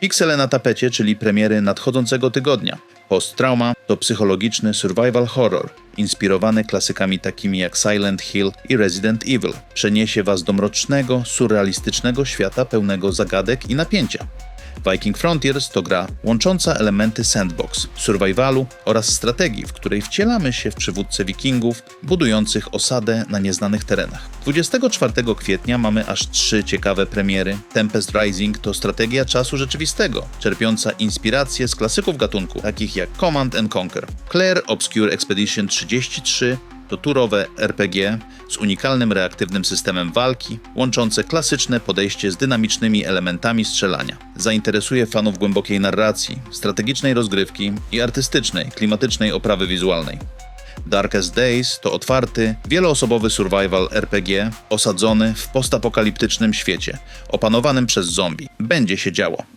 Pixele na tapecie, czyli premiery nadchodzącego tygodnia. Post-trauma to psychologiczny survival horror, inspirowany klasykami takimi jak Silent Hill i Resident Evil. Przeniesie was do mrocznego, surrealistycznego świata pełnego zagadek i napięcia. Viking Frontiers to gra łącząca elementy sandbox, survivalu oraz strategii, w której wcielamy się w przywódcę wikingów budujących osadę na nieznanych terenach. 24 kwietnia mamy aż trzy ciekawe premiery. Tempest Rising to strategia czasu rzeczywistego, czerpiąca inspiracje z klasyków gatunku, takich jak Command and Conquer. Claire Obscure Expedition 33 to turowe RPG z unikalnym reaktywnym systemem walki, łączące klasyczne podejście z dynamicznymi elementami strzelania. Zainteresuje fanów głębokiej narracji, strategicznej rozgrywki i artystycznej, klimatycznej oprawy wizualnej. Darkest Days to otwarty, wieloosobowy survival RPG osadzony w postapokaliptycznym świecie, opanowanym przez zombie. Będzie się działo.